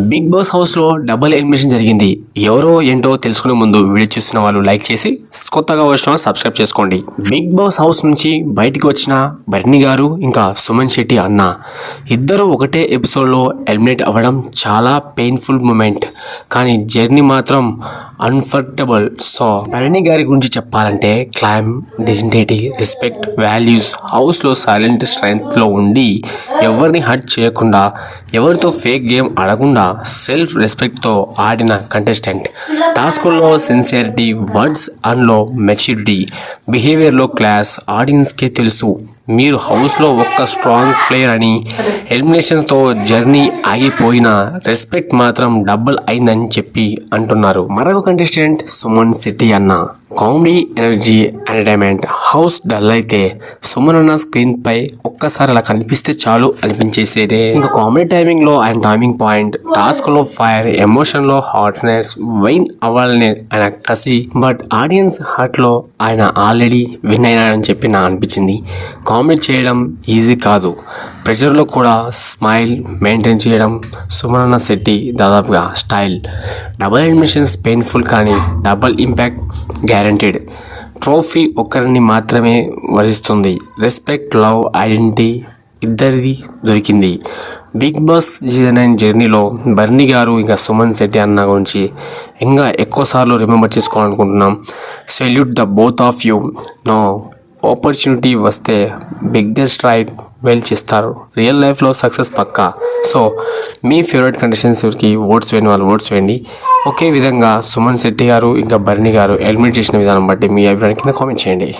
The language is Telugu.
బిగ్ బాస్ హౌస్లో డబుల్ ఎలిమినేషన్ జరిగింది. ఎవరో ఏంటో తెలుసుకునే ముందు వీడియో చూస్తున్న వాళ్ళు లైక్ చేసి కొత్తగా వచ్చిన సబ్స్క్రైబ్ చేసుకోండి. బిగ్ బాస్ హౌస్ నుంచి బయటికి వచ్చిన బర్ని గారు ఇంకా సుమన్ శెట్టి అన్న ఇద్దరు ఒకటే ఎపిసోడ్లో ఎలిమినేట్ అవ్వడం చాలా పెయిన్ఫుల్ మూమెంట్ కానీ జర్నీ మాత్రం అన్ఫర్టబుల్ సో భరణి గారి గురించి చెప్పాలంటే క్లైమ్ డిజెంటిటీ రెస్పెక్ట్ వాల్యూస్ హౌస్లో సైలెంట్ స్ట్రెంగ్త్లో ఉండి ఎవరిని హర్ట్ చేయకుండా ఎవరితో ఫేక్ గేమ్ ఆడకుండా సెల్ఫ్ రెస్పెక్ట్తో ఆడిన కంటెస్టెంట్ టాస్కుల్లో సిన్సియారిటీ వర్డ్స్ అండ్లో మెచ్యూరిటీ బిహేవియర్లో క్లాస్ ఆడియన్స్కే తెలుసు. మీరు హౌస్లో ఒక్క స్ట్రాంగ్ ప్లేయర్ అని ఎలిమినేషన్స్తో జర్నీ ఆగిపోయిన రెస్పెక్ట్ మాత్రం డబుల్ అయిందని చెప్పి అంటున్నారు. మరొక కంటెస్టెంట్ సుమన్ సిటీ అన్న. Comedy energy entertainment house dull అయితే సుమన్ అన్న స్క్రీన్ పై ఒక్కసారి అలా కనిపిస్తే చాలు అనిపించేసేదే. ఇంకా కామెడీ టైమింగ్లో ఆయన టైమింగ్ పాయింట్ టాస్క్లో ఫైర్ ఎమోషన్లో హాట్నెస్ వైన్ అవ్వాలనే ఆయన కసి బట్ ఆడియన్స్ హార్ట్లో ఆయన ఆల్రెడీ విన్ అయినాడని చెప్పి నాకు అనిపించింది. కామెడీ చేయడం ఈజీ కాదు. ప్రెషర్లో కూడా స్మైల్ మెయింటైన్ చేయడం సుమనన్న శెట్టి దాదాపుగా స్టైల్ డబుల్ అడ్మిషన్స్ పెయిన్ఫుల్ కానీ డబుల్ ఇంపాక్ట్ గ్యారంటీడ్ ట్రోఫీ ఒక్కరిని మాత్రమే వరిస్తుంది. రెస్పెక్ట్ లవ్ ఐడెంటిటీ ఇద్దరిది దొరికింది. బిగ్ బాస్ సీజన్ నైన్ జర్నీలో బర్ని గారు ఇంకా సుమన్ శెట్టి అన్న గురించి ఇంకా ఎక్కువసార్లు remember చేసుకోవాలనుకుంటున్నాం. Salute the both of you no opportunity వస్తే బిగ్గెస్ట్ రైట్ వెల్ చేస్తారు. రియల్ లైఫ్లో సక్సెస్ పక్కా. సో మీ ఫేవరెట్ కండిషన్స్కి ఓట్స్ వేయండి వాళ్ళు ఓట్స్ వేయండి. ఒకే విధంగా సుమన్ శెట్టి గారు ఇంకా బర్ణి గారు ఎలిమినేట్ చేసిన విధానం బట్టి మీ అభిప్రాయం కింద కామెంట్ చేయండి.